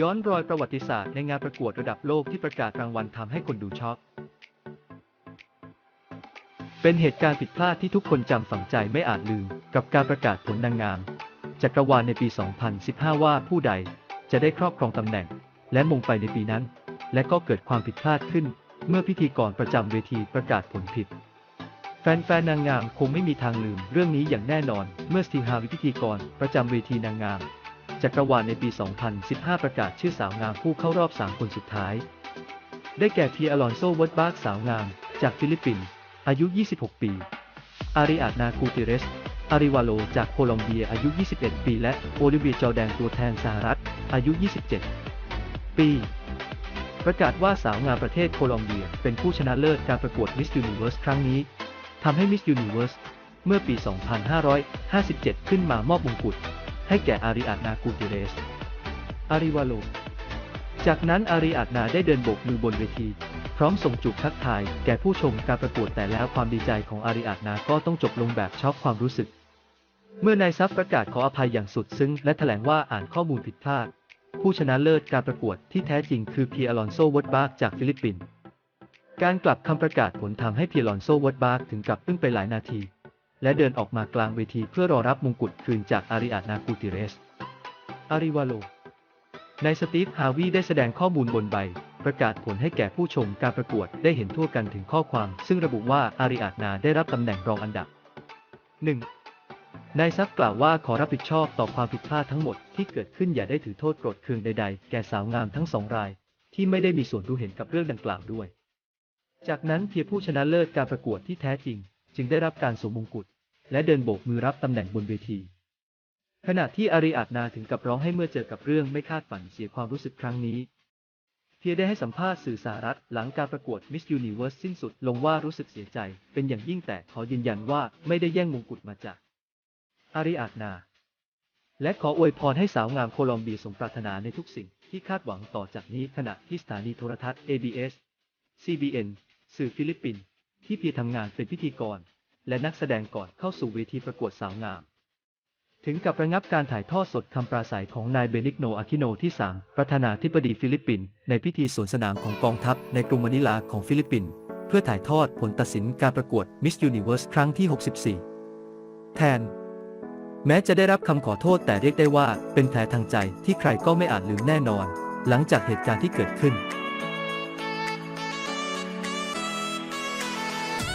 ย้อนรอยประวัติศาสตร์ในงานประกวดระดับโลกที่ประกาศรางวัลทำให้คนดูช็อก เป็นเหตุการณ์ผิดพลาดที่ทุกคนจำฝังใจไม่อาจลืม กับการประกาศผลนางงาม จักรวาลในปี 2015 ว่าผู้ใดจะได้ครอบครองตำแหน่ง และมงไปในปีนั้น และก็เกิดความผิดพลาดขึ้น เมื่อพิธีกรประจำเวทีประกาศผลผิด แฟนๆนางงามคงไม่มีทางลืมเรื่องนี้อย่างแน่นอน เมื่อสตีฮาวิพิธีกรประจำเวทีนางงาม จักรวาลในปี 2015 ประกาศชื่อสาวงามผู้เข้ารอบ 3 คนสุดท้าย ได้แก่เพียอลอนโซวิร์ดบาร์กสาวงาม จากฟิลิปปินส์ อายุ 26 ปี อาริอาดนากูติเรส อาริวาโล จากโคลอมเบีย อายุ 21 ปี และโอลิเวียจอแดนตัวแทนสหรัฐ อายุ 27 ปี ประกาศว่าสาวงามประเทศโคลอมเบีย เป็นผู้ชนะเลิศการประกวด Miss Universe ครั้งนี้ ทำให้ Miss Universe เมื่อปี 2557 ขึ้นมามอบมงกุฎ ให้แก่อาริอาดนากูติเรส อาริวาโล จากนั้นอาริอาดนาได้เดินโบกมือบนเวที พร้อมส่งจูบทักทายแก่ผู้ชมการประกวดแต่แล้วความดีใจของอาริอาดนาก็ต้องจบลงแบบช็อกความรู้สึก เมื่อนายซับประกาศขออภัยอย่างสุดซึ้ง และแถลงว่าอ่านข้อมูลผิดพลาด ผู้ชนะเลิศการประกวดที่แท้จริงคือเพียอลอนโซวอตบาร์กจากฟิลิปปินส์การกลับคำประกาศผลทำให้เพียรอนโซวอตบาร์กถึงกับอึ้งไปหลายนาที และเดินออกมากลางเวทีเพื่อรอรับมงกุฎคืนจากอาริอานากูติเรส อาริวาโล นายสตีฟ ฮาวีได้แสดงข้อมูลบนใบ ประกาศผลให้แก่ผู้ชมการประกวดได้เห็นทั่วกันถึงข้อความ ซึ่งระบุว่าอาริอานาได้รับตำแหน่งรองอันดับ 1. นายซับกล่าวว่าขอรับผิดชอบต่อความผิดพลาดทั้งหมดที่เกิดขึ้นอย่าได้ถือโทษโกรธเคืองใดๆ แก่สาวงามทั้งสองราย ที่ไม่ได้มีส่วนรู้เห็นกับเรื่องดังกล่าวด้วย จากนั้นเพียผู้ชนะเลิศการประกวดที่แท้จริง จึงได้รับการสวมมงกุฎและเดินโบกมือรับตำแหน่งบนเวที ขณะที่อาริอาดนาถึงกับร้องให้เมื่อเจอกับเรื่องไม่คาดฝันเสียความรู้สึกครั้งนี้เพียได้ให้สัมภาษณ์สื่อสหรัฐหลังการประกวด Miss Universe สิ้นสุดลงว่ารู้สึกเสียใจ เป็นอย่างยิ่งแต่ขอยืนยันว่าไม่ได้แย่งมงกุฎมาจาก อาริอาดนา และขออวยพรให้สาวงามโคลอมเบียสมปรารถนาในทุกสิ่งที่คาดหวังต่อจากนี้ขณะที่สถานีโทรทัศน์ ABS CBN สื่อฟิลิปปินส์ ที่เพียทำงานเป็นพิธีกร และนักแสดงก่อนเข้าสู่เวทีประกวดสาวงาม ถึงกับระงับการถ่ายทอดสดคำปราศัยของนายเบนิกโนอาคิโนที่ 3 ประธานาธิบดีฟิลิปปินส์ในพิธีสวนสนามของกองทัพในกรุงมะนิลาของฟิลิปปินส์เพื่อถ่ายทอดผลตัดสินการประกวด Miss Universe ครั้งที่ 64 แทน แม้จะได้รับคำขอโทษแต่เรียกได้ว่าเป็นแผลทางใจที่ใครก็ไม่อาจลืมแน่นอน หลังจากเหตุการณ์ที่เกิดขึ้น